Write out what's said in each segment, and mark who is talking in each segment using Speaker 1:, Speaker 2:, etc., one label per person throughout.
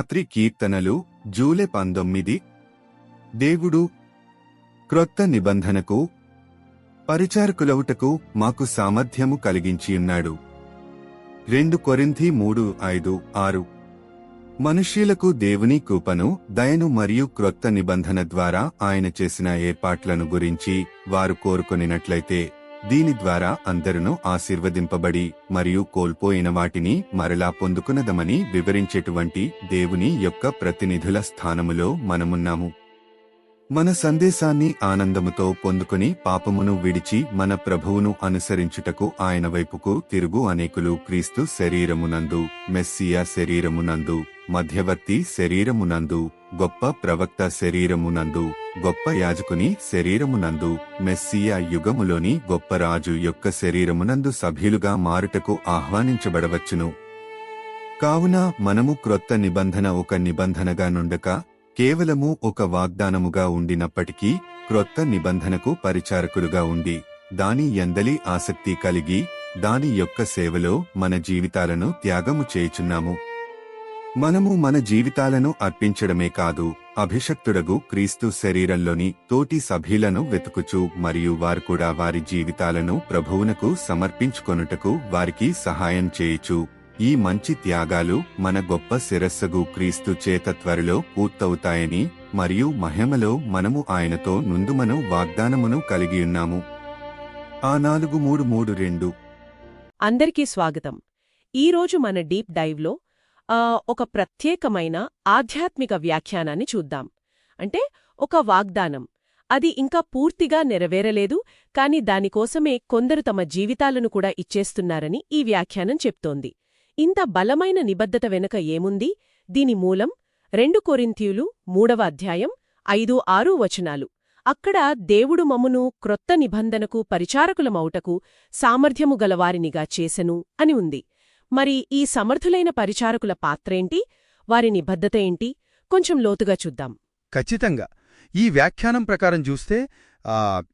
Speaker 1: రాత్రి కీర్తనలు జూలై పంతొమ్మిది. దేవుడు క్రొత్త నిబంధనకు పరిచారకులవుటకు మాకు సామర్థ్యము కలిగించియున్నాడు. రెండు కొరింధి మూడు ఐదు ఆరు. మనుష్యులకు దేవుని కూపను దయను మరియు క్రొత్త నిబంధన ద్వారా ఆయన చేసిన ఏర్పాట్లను గురించి వారు కోరుకొనినట్లయితే దీని ద్వారా అందరును ఆశీర్వదింపబడి మరియు కోల్పోయిన వాటిని మరలా పొందుకునదమని వివరించేటువంటి దేవుని యొక్క ప్రతినిధుల స్థానములో మనమున్నాము. మన సందేశాన్ని ఆనందముతో పొందుకుని పాపమును విడిచి మన ప్రభువును అనుసరించుటకు ఆయన వైపుకు తిరుగు అనేకులు క్రీస్తు శరీరమునందు మెస్సియా శరీరమునందు మధ్యవర్తి శరీరమునందు గొప్ప ప్రవక్త శరీరమునందు గొప్ప యాజకుని శరీరమునందు మెస్సియా యుగములోని గొప్ప రాజు యొక్క శరీరమునందు సభ్యులుగా మారుటకు ఆహ్వానించబడవచ్చును. కావున మనము క్రొత్త నిబంధన ఒక నిబంధనగా నుండక కేవలము ఒక వాగ్దానముగా ఉండినప్పటికీ క్రొత్త నిబంధనకు పరిచారకులుగా ఉండి దాని ఎందలి ఆసక్తి కలిగి దాని యొక్క సేవలో మన జీవితాలను త్యాగము చేయుచున్నాము. మనము మన జీవితాలను అర్పించడమే కాదు అభిషక్తుడగు క్రీస్తు శరీరంలోని తోటి సభ్యులను వెతుకుచు మరియు వారు కూడా వారి జీవితాలను ప్రభువునకు సమర్పించుకొనుటకు వారికి సహాయం చేయుచు. ఈ మంచి త్యాగాలు మన గొప్ప శిరస్సగు క్రీస్తు చేత త్వరలో పూర్తవుతాయని మరియు మహిమలో మనము ఆయనతో నుందుమను వాగ్దానమును కలిగియున్నాము ఆ నాలుగు మూడు మూడు రెండు.
Speaker 2: అందరికీ స్వాగతం. ఈరోజు మన డీప్ డైవ్లో ఒక ప్రత్యేకమైన ఆధ్యాత్మిక వ్యాఖ్యానాన్ని చూద్దాం. అంటే ఒక వాగ్దానం. అది ఇంకా పూర్తిగా నెరవేరలేదు కాని దానికోసమే కొందరు తమ జీవితాలను కూడా ఇచ్చేస్తున్నారని ఈ వ్యాఖ్యానం చెప్తోంది. ఇంత బలమైన నిబద్ధత వెనుక ఏముంది? దీని మూలం రెండు కొరింథీయులు మూడవ అధ్యాయం ఐదు ఆరు వచనాలు. అక్కడ దేవుడు మమ్మును క్రొత్త నిబంధనకు పరిచారకులమౌటకు సామర్థ్యము గలవారినిగా చేసెను అని ఉంది. మరి ఈ సమర్థులైన పరిచారకుల పాత్రేంటి? వారి నిబద్ధత ఏంటి? కొంచెం లోతుగా చూద్దాం.
Speaker 3: ఖచ్చితంగా. ఈ వ్యాఖ్యానం ప్రకారం చూస్తే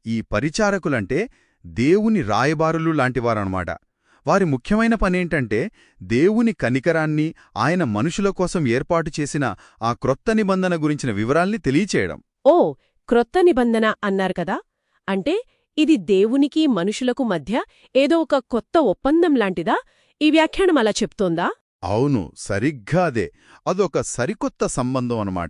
Speaker 3: ఈ పరిచారకులంటే దేవుని రాయబారులు లాంటివారనమాట వారి ముఖ్యమైన పనేంటంటే దేవుని కనికరాన్ని ఆయన మనుషుల కోసం ఏర్పాటు చేసిన ఆ క్రొత్త నిబంధన గురించిన వివరాల్ని తెలియచేయడం.
Speaker 2: ఓ క్రొత్త నిబంధన అన్నారు కదా? అంటే ఇది దేవునికి మనుషులకు మధ్య ఏదో ఒక కొత్త ఒప్పందం లాంటిదా? ఈ వ్యాఖ్యానం అలా చెప్తోందా?
Speaker 3: అవును సరిగ్గా అదే. అదొక సరికొత్త సంబంధం అన్నమాట.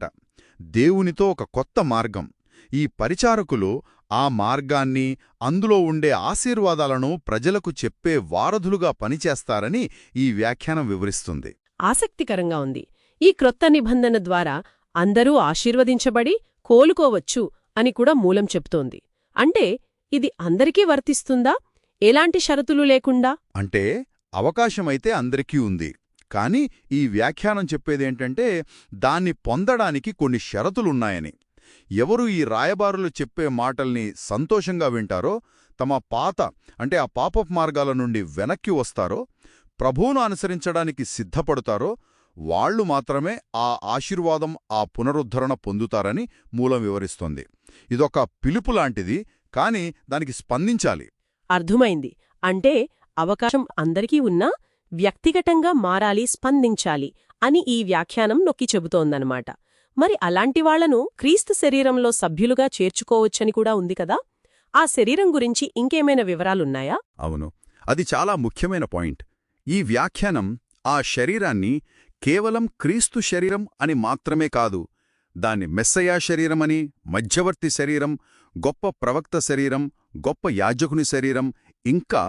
Speaker 3: దేవునితో ఒక కొత్త మార్గం. ఈ పరిచారకులు ఆ మార్గాన్ని అందులో ఉండే ఆశీర్వాదాలను ప్రజలకు చెప్పే వారధులుగా పనిచేస్తారని ఈ వ్యాఖ్యానం వివరిస్తుంది.
Speaker 2: ఆసక్తికరంగా ఉంది. ఈ క్రొత్త నిబంధన ద్వారా అందరూ ఆశీర్వదించబడి కోలుకోవచ్చు అని కూడా మూలం చెప్తోంది అంటే ఇది అందరికీ వర్తిస్తుందా? ఎలాంటి షరతులు లేకుండా?
Speaker 3: అంటే అవకాశమైతే అందరికీ ఉంది. కాని ఈ వ్యాఖ్యానం చెప్పేదేంటంటే దాన్ని పొందడానికి కొన్ని షరతులున్నాయని. ఎవరు ఈ రాయబారులు చెప్పే మాటల్ని సంతోషంగా వింటారో తమ పాత అంటే ఆ పాపప్ మార్గాల నుండి వెనక్కి వస్తారో ప్రభువును అనుసరించడానికి సిద్ధపడతారో వాళ్ళు మాత్రమే ఆ ఆశీర్వాదం ఆ పునరుద్ధరణ పొందుతారని మూలం వివరిస్తోంది. ఇదొక పిలుపు లాంటిది కాని దానికి స్పందించాలి.
Speaker 2: అర్థమైంది. అంటే అవకాశం అందరికీ ఉన్నా వ్యక్తిగతంగా మారాలి స్పందించాలి అని ఈ వ్యాఖ్యానం నొక్కి చెబుతోందనమాట మరి అలాంటి వాళ్ళను క్రీస్తు శరీరంలో సభ్యులుగా చేర్చుకోవచ్చని కూడా ఉంది కదా? ఆ శరీరం గురించి ఇంకేమైనా వివరాలున్నాయా?
Speaker 3: అవును. అది చాలా ముఖ్యమైన పాయింట్. ఈ వ్యాఖ్యానం ఆ శరీరాన్ని కేవలం క్రీస్తు శరీరం అని మాత్రమే కాదు దాన్ని మెస్సయా శరీరమని మధ్యవర్తి శరీరం గొప్ప ప్రవక్త శరీరం గొప్ప యాజకుని శరీరం ఇంకా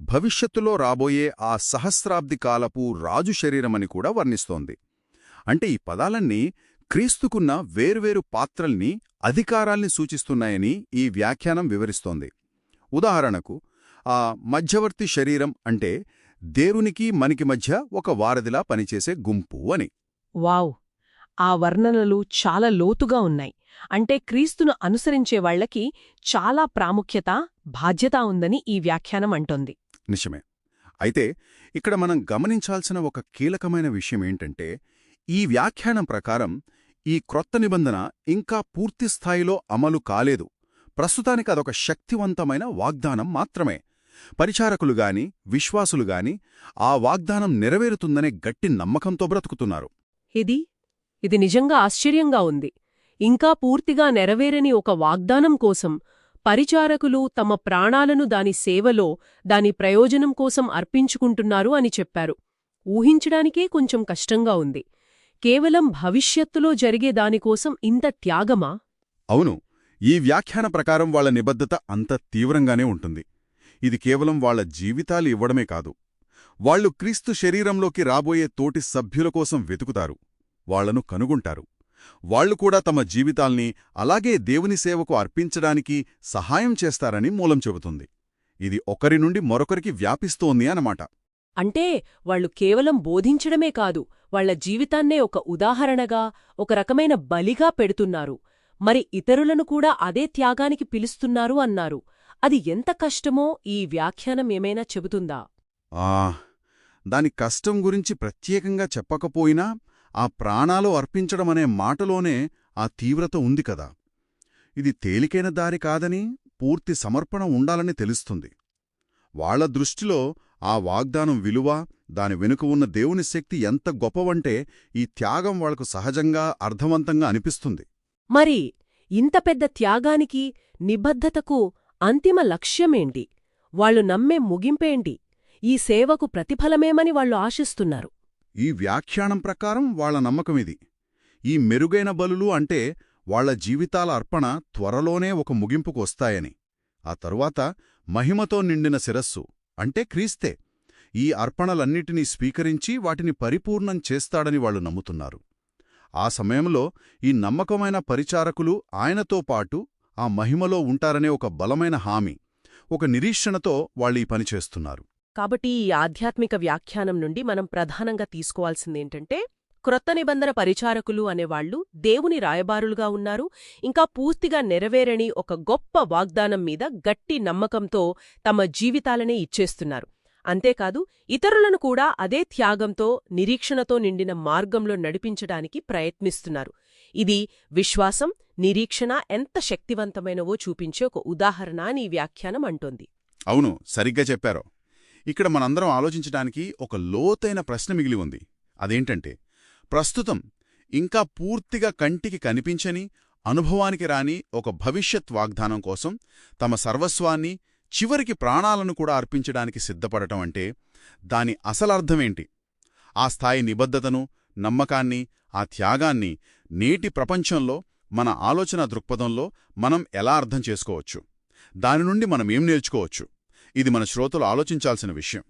Speaker 3: భవిష్యత్తులో రాబోయే ఆ సహస్రాబ్ది కాలపు రాజు శరీరమని కూడా వర్ణిస్తోంది. అంటే ఈ పదాలన్నీ క్రీస్తుకున్న వేర్వేరు పాత్రల్ని అధికారాల్ని సూచిస్తున్నాయని ఈ వ్యాఖ్యానం వివరిస్తోంది. ఉదాహరణకు ఆ మధ్యవర్తి శరీరం అంటే దేవునికి మనకి మధ్య ఒక వారధిలా పనిచేసే గుంపు అని.
Speaker 2: వావ్! ఆ వర్ణనలు చాలా లోతుగా ఉన్నాయి. అంటే క్రీస్తును అనుసరించే వాళ్ళకి చాలా ప్రాముఖ్యత బాధ్యత ఉందని ఈ వ్యాఖ్యానం అంటోంది.
Speaker 3: నిజమే. అయితే ఇక్కడ మనం గమనించాల్సిన ఒక కీలకమైన విషయం ఏంటంటే ఈ వ్యాఖ్యానం ప్రకారం ఈ క్రొత్త నిబంధన ఇంకా పూర్తి స్థాయిలో అమలు కాలేదు. ప్రస్తుతానికి అదొక శక్తివంతమైన వాగ్దానం మాత్రమే. పరిచారకులుగాని విశ్వాసులుగాని ఆ వాగ్దానం నెరవేరుతుందనే గట్టి నమ్మకంతో బ్రతుకుతున్నారు.
Speaker 2: ఇది ఇది నిజంగా ఆశ్చర్యంగా ఉంది. ఇంకా పూర్తిగా నెరవేరని ఒక వాగ్దానం కోసం పరిచారకులు తమ ప్రాణాలను దాని సేవలో దాని ప్రయోజనం కోసం అర్పించుకుంటున్నారు అని చెప్పారు. ఊహించడానికే కొంచెం కష్టంగా ఉంది. కేవలం భవిష్యత్తులో జరిగే దానికోసం ఇంత త్యాగమా?
Speaker 3: అవును. ఈ వ్యాఖ్యాన ప్రకారం వాళ్ళ నిబద్ధత అంత తీవ్రంగానే ఉంటుంది. ఇది కేవలం వాళ్ళ జీవితాలు ఇవ్వడమే కాదు. వాళ్ళు క్రీస్తు శరీరంలోకి రాబోయే తోటి సభ్యుల కోసం వెతుకుతారు. వాళ్ళను కనుగొంటారు. వాళ్ళు కూడా తమ జీవితాల్ని అలాగే దేవుని సేవకు అర్పించడానికి సహాయం చేస్తారని మూలం చెబుతుంది. ఇది ఒకరి నుండి మరొకరికి వ్యాపిస్తోంది అన్నమాట.
Speaker 2: అంటే వాళ్ళు కేవలం బోధించడమే కాదు వాళ్ళ జీవితాన్నే ఒక ఉదాహరణగా ఒక రకమైన బలిగా పెడుతున్నారు. మరి ఇతరులను కూడా అదే త్యాగానికి పిలుస్తున్నారు అన్నారు. అది ఎంత కష్టమో ఈ వ్యాఖ్యానం ఏమైనా చెబుతుందా?
Speaker 3: దాని కష్టం గురించి ప్రత్యేకంగా చెప్పకపోయినా ఆ ప్రాణాలు అర్పించడమనే మాటలోనే ఆ తీవ్రత ఉంది కదా. ఇది తేలికైన దారి కాదని పూర్తి సమర్పణ ఉండాలని తెలుస్తుంది. వాళ్ళ దృష్టిలో ఆ వాగ్దానం విలువ దాని వెనుక ఉన్న దేవుని శక్తి ఎంత గొప్పవంటే ఈ త్యాగం వాళ్ళకు సహజంగా అర్థవంతంగా అనిపిస్తుంది.
Speaker 2: మరి ఇంత పెద్ద త్యాగానికి నిబద్ధతకు అంతిమ లక్ష్యమేంటి? వాళ్ళు నమ్మే ముగింపేంటి? ఈ సేవకు ప్రతిఫలమేమని వాళ్ళు ఆశిస్తున్నారు.
Speaker 3: ఈ వ్యాఖ్యానం ప్రకారం వాళ్ళ నమ్మకమిది. ఈ మెరుగైన బలులు అంటే వాళ్ళ జీవితాల అర్పణ త్వరలోనే ఒక ముగింపుకు వస్తాయని. ఆ తరువాత మహిమతో నిండిన శిరస్సు అంటే క్రీస్తే. ఈ అర్పణలన్నిటినీ స్వీకరించి వాటిని పరిపూర్ణం చేస్తాడని వాళ్ళు నమ్ముతున్నారు. ఆ సమయంలో ఈ నమ్మకమైన పరిచారకులు ఆయనతో పాటు ఆ మహిమలో ఉంటారనే ఒక బలమైన హామీ ఒక నిరీక్షణతో వాళ్ళు ఈ పని చేస్తున్నారు.
Speaker 2: కాబట్టి ఈ ఆధ్యాత్మిక వ్యాఖ్యానం నుండి మనం ప్రధానంగా తీసుకోవాల్సిందేంటంటే క్రొత్త నిబంధన పరిచారకులు అనేవాళ్ళు దేవుని రాయబారులుగా ఉన్నారు. ఇంకా పూర్తిగా నెరవేరని ఒక గొప్ప వాగ్దానం మీద గట్టి నమ్మకంతో తమ జీవితాలనే ఇచ్చేస్తున్నారు. అంతేకాదు ఇతరులను కూడా అదే త్యాగంతో నిరీక్షణతో నిండిన మార్గంలో నడిపించడానికి ప్రయత్నిస్తున్నారు. ఇది విశ్వాసం నిరీక్షణ ఎంత శక్తివంతమైనవో చూపించే ఒక ఉదాహరణ అని వ్యాఖ్యానం అంటోంది.
Speaker 3: అవును సరిగ్గా చెప్పారు. ఇక్కడ మనందరం ఆలోచించడానికి ఒక లోతైన ప్రశ్న మిగిలి ఉంది. అదేంటంటే ప్రస్తుతం ఇంకా పూర్తిగా కంటికి కనిపించని అనుభవానికి రాని ఒక భవిష్యత్ వాగ్దానం కోసం తమ సర్వస్వాన్ని చివరికి ప్రాణాలను కూడా అర్పించడానికి సిద్ధపడటం అంటే దాని అసలర్థమేంటి? ఆ స్థాయి నిబద్ధతను నమ్మకాన్ని ఆ త్యాగాన్ని నేటి ప్రపంచంలో మన ఆలోచన దృక్పథంలో మనం ఎలా అర్థం చేసుకోవచ్చు? దాని నుండి మనం ఏం నేర్చుకోవచ్చు? ఇది మన శ్రోతలు ఆలోచించాల్సిన విషయం.